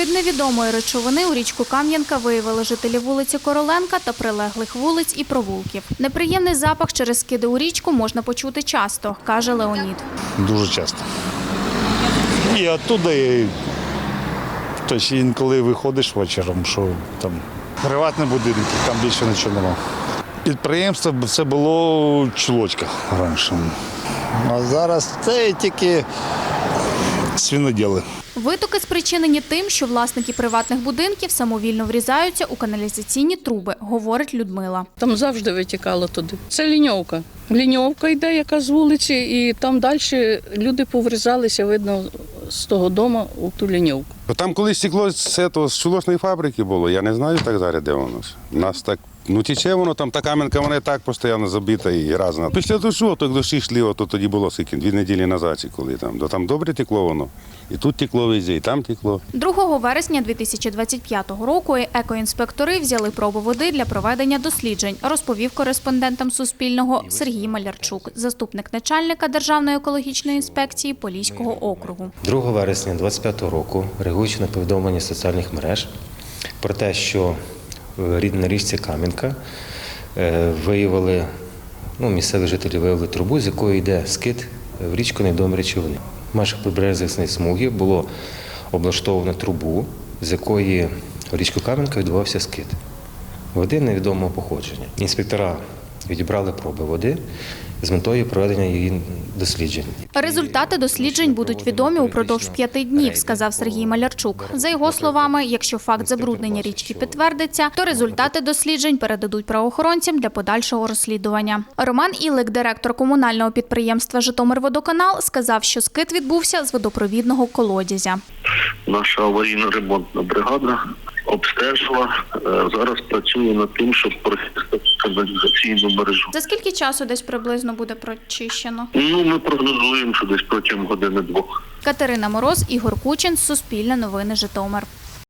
скид невідомої речовини у річку Кам'янка виявили жителі вулиці Короленка та прилеглих вулиць і провулків. Неприємний запах через скиди у річку можна почути часто, каже Леонід. Дуже часто. І оттуда, і, тобто інколи виходиш вечором, що там приватні будинки, там більше нічого немає. Підприємство це було чулочка раніше. А зараз це тільки свиноділи. Витоки спричинені тим, що власники приватних будинків самовільно врізаються у каналізаційні труби, говорить Людмила. Там завжди витікало туди. Це ліньовка. Ліньовка йде, яка з вулиці, і там далі люди поврізалися, видно, з того дому у ту ліньовку. Бо Там колись стекло з, цього, з чулочної фабрики було, я не знаю так зараз, де воно. У нас так, ну тече воно, там та каменка, вона і так постійно забита і разна. Після дощу, то дощі йшли, то тоді було скільки, дві неділі назад, коли там. То там добре текло воно. І тут текло везде, і там текло. 2 вересня 2025 року екоінспектори взяли пробу води для проведення досліджень, розповів кореспондентам Суспільного Сергій Малярчук, заступник начальника Державної екологічної інспекції Поліського округу. 2 вересня 2025 року, на повідомлення соціальних мереж про те, що е, на річці Кам'янка е, виявили, ну, місцеві жителі виявили трубу, з якої йде скид в річку невідомі речовини. В межах прибережної смуги було облаштовано трубу, з якої в річку Кам'янка відбувався скид. Води невідомого походження. Інспектора відібрали проби води з метою проведення її досліджень. Результати досліджень будуть відомі упродовж п'яти днів, сказав Сергій Малярчук. За його словами, якщо факт забруднення річки підтвердиться, то результати досліджень передадуть правоохоронцям для подальшого розслідування. Роман Ілик, директор комунального підприємства Житомирводоканал, сказав, що скид відбувся з водопровідного колодязя. наша аварійно-ремонтна бригада обстежила. Е, Зараз працює над тим, щоб каналізаційну мережу. За скільки часу десь приблизно буде прочищено? Ну, ми прогнозуємо, що десь протягом години-двох. Катерина Мороз, Ігор Кучин, Суспільне новини Житомир.